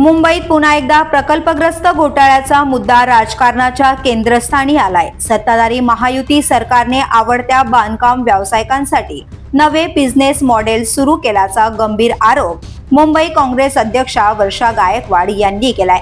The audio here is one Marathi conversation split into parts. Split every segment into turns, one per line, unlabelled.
मुंबईत पुन्हा एकदा प्रकल्पग्रस्त घोटाळ्याचा मुद्दा राजकारणाच्या केंद्रस्थानी आलाय. सत्ताधारी महायुती सरकारने आवडत्या बांधकाम व्यावसायिकांसाठी नवे बिझनेस मॉडेल सुरू केल्याचा गंभीर आरोप मुंबई काँग्रेस अध्यक्षा वर्षा गायकवाड यांनी केलाय.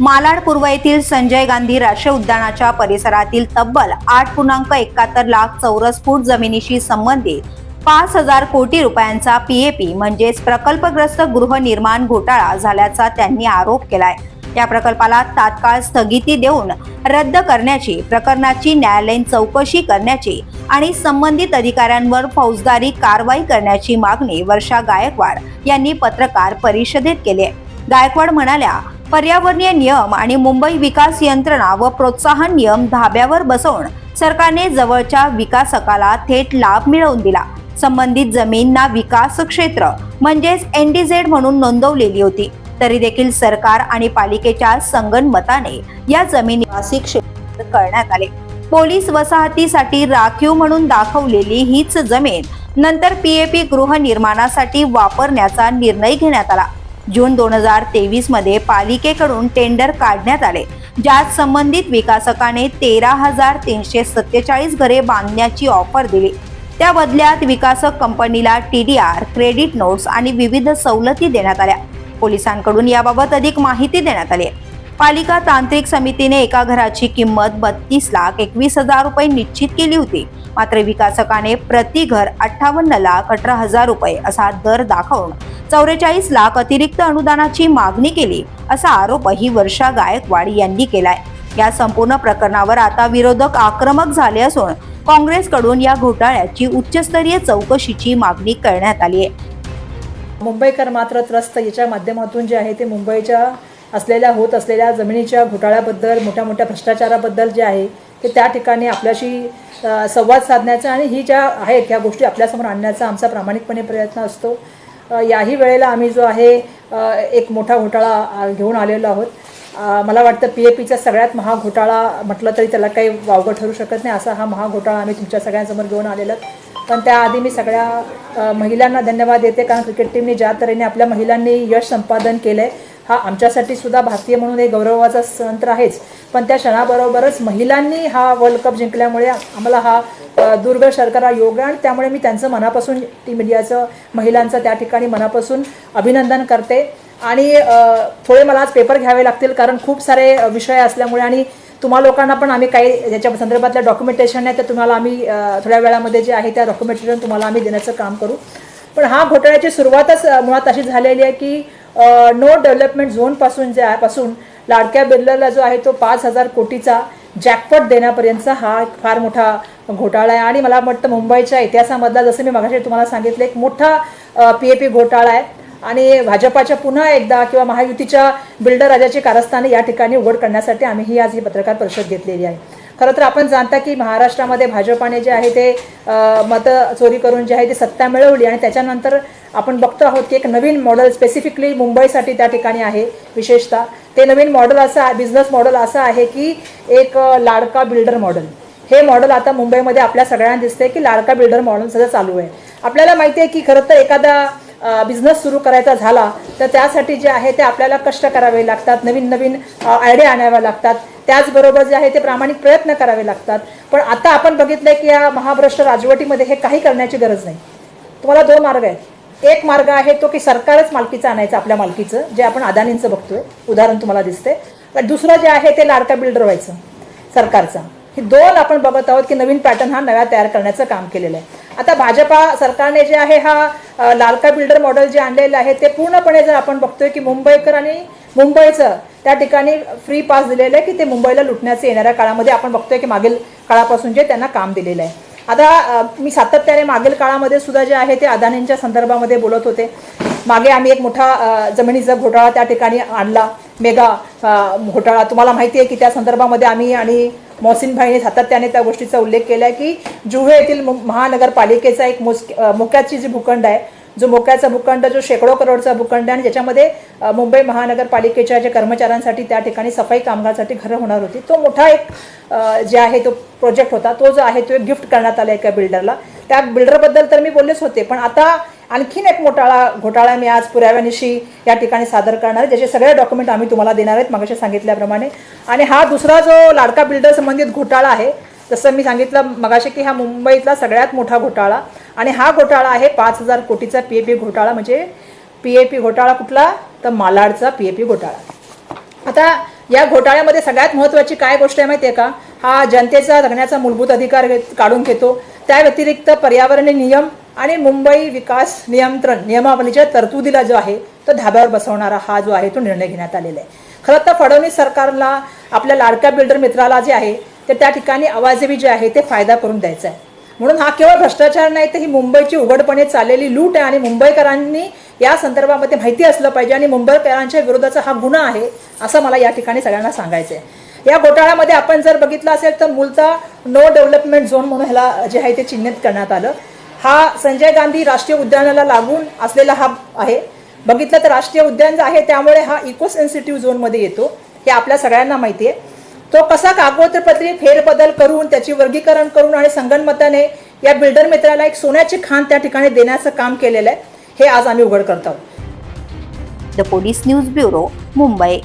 मालाड पूर्व येथील संजय गांधी राष्ट्रीय उद्यानाच्या परिसरातील तब्बल आठ पूर्णांक एकाहत्तर लाख चौरस फूट जमिनीशी संबंधित पाच हजार कोटी रुपयांचा पीएपी म्हणजेच प्रकल्पग्रस्त गृहनिर्माण घोटाळा झाल्याचा त्यांनी आरोप केलाय. या प्रकल्पाला तात्काळ स्थगिती देऊन रद्द करण्याची प्रकरणाची न्यायालयीन चौकशी करण्याची आणि संबंधित अधिकाऱ्यांवर फौजदारी कारवाई करण्याची मागणी वर्षा गायकवाड यांनी पत्रकार परिषदेत केली गायकवाड म्हणाल्या पर्यावरणीय नियम आणि मुंबई विकास यंत्रणा व प्रोत्साहन नियम धाब्यावर बसवून सरकारने जवळच्या विकासकाला थेट लाभ मिळवून दिला. संबंधित जमीनना विकास क्षेत्र म्हणजेच एनडीझेड म्हणून नोंदवलेली होती. तरी देखील सरकार आणि पालिकेच्या संगनमताने या जमीन निवासी क्षेत्र करण्यात आले. पोलीस वसाहतीसाठी राखीव म्हणून दाखवलेली हीच जमीन नंतर पीएपी गृहनिर्माणासाठी वापरण्याचा निर्णय घेण्यात आला. जून दोन हजार तेवीसमध्ये पालिकेकडून टेंडर काढण्यात आले ज्यात संबंधित विकासकाने तेरा हजार तीनशे सत्तेचाळीस घरे बांधण्याची ऑफर दिली. त्या बदल्यात विकासक कंपनीला T D R credit notes आणि विविध सवलती देण्यात आल्या. पोलिसांकडून याबाबत अधिक माहिती देण्यात आली आहे. पालिका तांत्रिक समितीने एका घराची किंमत बत्तीस लाख एकवीस हजार रुपये निश्चित केली होती. मात्र विकासकाने प्रति घर अठ्ठावन्न लाख अठरा हजार रुपये असा दर दाखवून चौवेचाळीस लाख अतिरिक्त अनुदानाची मागणी केली असा आरोपही वर्षा गायकवाड यांनी केलाय. या संपूर्ण प्रकरणावर आता विरोधक आक्रमक झाले असून काँग्रेसकडून या घोटाळ्याची उच्चस्तरीय चौकशीची मागणी करण्यात आली आहे.
मुंबईकर मात्र त्रस्त. याच्या माध्यमातून जे आहे ते मुंबईच्या असलेल्या होत असलेल्या जमिनीच्या घोटाळ्याबद्दल मोठ्या मोठ्या भ्रष्टाचाराबद्दल जे आहे ते त्या ठिकाणी आपल्याशी संवाद साधण्याचा आणि ही ज्या आहेत ह्या गोष्टी आपल्यासमोर आणण्याचा आमचा प्रामाणिकपणे प्रयत्न असतो. याही वेळेला आम्ही जो आहे एक मोठा घोटाळा घेऊन आलेलो आहोत. मला वाटतं पी ए पीचा सगळ्यात महाघोटाळा म्हटलं तरी त्याला काही वावगं ठरू शकत नाही. असा हा महाघोटाळा आम्ही तुमच्या सगळ्यांसमोर घेऊन आलेला पण त्याआधी मी सगळ्या महिलांना धन्यवाद देते कारण क्रिकेट टीमने ज्या तऱ्हेने आपल्या महिलांनी यश संपादन केलं आहे हा आमच्यासाठी सुद्धा भारतीय म्हणून एक गौरवाचा सण तर आहेच. पण त्या क्षणाबरोबरच महिलांनी हा वर्ल्ड कप जिंकल्यामुळे आम्हाला हा दुर्ग शर्करा योग आहे आणि त्यामुळे मी त्यांचं मनापासून टीम इंडियाचं महिलांचं त्या ठिकाणी मनापासून अभिनंदन करते. आणि थोडे मला आज पेपर घ्यावे लागतील कारण खूप सारे विषय असल्यामुळे आणि तुम्हा लोकांना पण आम्ही काही याच्या संदर्भातल्या डॉक्युमेंटेशन आहे ते तुम्हाला आम्ही थोड्या वेळामध्ये जे आहे त्या डॉक्युमेंटेशन तुम्हाला आम्ही देण्याचं काम करू. पण हा घोटाळ्याची सुरुवातच मुळात अशी झालेली आहे की नो डेव्हलपमेंट झोनपासून जे पासून लाडक्या बिर्लरला जो आहे तो पाच हजार कोटीचा जॅकपॉट देण्यापर्यंतचा हा एक फार मोठा घोटाळा आहे. आणि मला वाटतं मुंबईच्या इतिहासामधला जसं मी मगाशी तुम्हाला सांगितलं एक मोठा पी ए पी घोटाळा आहे. आणि भाजपाच्या पुन्हा एकदा किंवा महायुतीच्या बिल्डर राजाची कारस्थाने या ठिकाणी उघड करण्यासाठी आम्ही ही आज ही पत्रकार परिषद घेतलेली आहे. खरं तर आपण जाणता की महाराष्ट्रामध्ये भाजपाने जे आहे ते मतं चोरी करून जे आहे ते सत्ता मिळवली आणि त्याच्यानंतर आपण बघतो आहोत की एक नवीन मॉडेल स्पेसिफिकली मुंबईसाठी त्या ठिकाणी आहे विशेषतः. ते नवीन मॉडेल असं बिझनेस मॉडेल असं आहे की एक लाडका बिल्डर मॉडेल हे मॉडेल आता मुंबईमध्ये आपल्या सगळ्यांना दिसते की लाडका बिल्डर मॉडेल सध्या चालू आहे. आपल्याला माहिती आहे की खरं तर एखादा बिझनेस सुरू करायचा झाला तर त्यासाठी जे आहे ते आपल्याला कष्ट करावे लागतात नवीन नवीन आयडिया आणाव्या लागतात. त्याचबरोबर जे आहे ते प्रामाणिक प्रयत्न करावे लागतात. पण आता आपण बघितलंय की या महाभ्रष्ट राजवटीमध्ये हे काही करण्याची गरज नाही. तुम्हाला दोन मार्ग आहेत. एक मार्ग आहे तो की सरकारच मालकीचं आणायचं आपल्या मालकीचं जे आपण अदानींचं बघतोय. उदाहरण तुम्हाला दिसते पण दुसरं जे आहे ते लाडका बिल्डर व्हायचं सरकारचा. हे दोन आपण बघत आहोत की नवीन पॅटर्न हा नव्या तयार करण्याचं काम केलेलं आहे. आता भाजपा सरकारने जे आहे हा लालका बिल्डर मॉडेल जे आणलेलं आहे ते पूर्णपणे जर आपण बघतोय की मुंबईकर आणि मुंबईचं त्या ठिकाणी फ्री पास दिलेलं आहे की ते मुंबईला लुटण्याचं येणाऱ्या काळामध्ये आपण बघतोय की मागील काळापासून जे त्यांना काम दिलेलं आहे. आता मी सातत्याने मागील काळामध्ये सुद्धा जे आहे ते अदानींच्या संदर्भामध्ये बोलत होते. मागे आम्ही एक मोठा जमिनीचा घोटाळा त्या ठिकाणी आणला. मेगा घोटाळा. तुम्हाला माहिती आहे की त्या संदर्भामध्ये आम्ही आणि मोहसिन भाईने सातत्याने त्या गोष्टीचा उल्लेख केला आहे की जुहे येथील मु- महानगरपालिकेचा एक मोस मोक्याची जी भूखंड आहे जो मोक्याचा भूखंड जो शेकडो करोडचा भूखंड आहे आणि ज्याच्यामध्ये मुंबई महानगरपालिकेच्या जे कर्मचाऱ्यांसाठी त्या ठिकाणी सफाई कामगारासाठी घरं होणार होती तो मोठा एक जे आहे तो प्रोजेक्ट होता तो जो आहे तो एक गिफ्ट करण्यात आला एका बिल्डरला त्या बिल्डरबद्दल तर मी बोललेच होते पण आता आणखीन एक घोटाळा घोटाळा मी आज पुराव्यानिशी या ठिकाणी सादर करणार आहे ज्याचे सगळे डॉक्युमेंट आम्ही तुम्हाला देणार आहेत मगाशी सांगितल्याप्रमाणे. आणि हा दुसरा जो लाडका बिल्डर संबंधित घोटाळा आहे जसं मी सांगितलं मगाशी की हा मुंबईतला सगळ्यात मोठा घोटाळा. आणि हा घोटाळा आहे पाच हजार कोटीचा पी ए पी घोटाळा म्हणजे पी ए पी घोटाळा कुठला? तर मालाडचा पी ए पी घोटाळा. आता या घोटाळ्यामध्ये सगळ्यात महत्त्वाची काय गोष्ट आहे माहिती आहे का? हा जनतेचा जगण्याचा मूलभूत अधिकार काढून घेतो. त्या व्यतिरिक्त पर्यावरणीय नियम आणि मुंबई विकास नियंत्रण नियमावलीच्या तरतुदीला जो आहे तो धाब्यावर बसवणारा हा जो आहे तो निर्णय घेण्यात आलेला आहे. खरं तर फडणवीस सरकारला आपल्या लाडक्या बिल्डर मित्राला जे आहे ते त्या ठिकाणी आवाजवी जे आहे ते फायदा करून द्यायचा आहे. म्हणून हा केवळ भ्रष्टाचार नाही तर ही मुंबईची उघडपणे चाललेली लूट आहे आणि मुंबईकरांनी या संदर्भामध्ये माहिती असलं पाहिजे आणि मुंबईकरांच्या विरोधाचा हा गुन्हा आहे असं मला या ठिकाणी सगळ्यांना सांगायचं आहे. या घोटाळ्यामध्ये आपण जर बघितलं असेल तर मूलतः नो डेव्हलपमेंट झोन म्हणून ह्याला जे आहे ते चिन्हित करण्यात आलं. हा संजय गांधी राष्ट्रीय उद्यानाला लागून असलेला हा आहे. बघितलं तर राष्ट्रीय उद्यान जे आहे त्यामुळे हा इको सेन्सिटिव्ह झोनमध्ये येतो. हे आपल्या सगळ्यांना माहिती आहे. तो कसा कागदपत्री फेरबदल करून त्याची वर्गीकरण करून आणि संगणमताने या बिल्डर मित्राला एक सोन्याची खाण त्या ठिकाणी देण्याचं काम केलेलं आहे हे आज आम्ही उघड करत आहोत.
The police news bureau Mumbai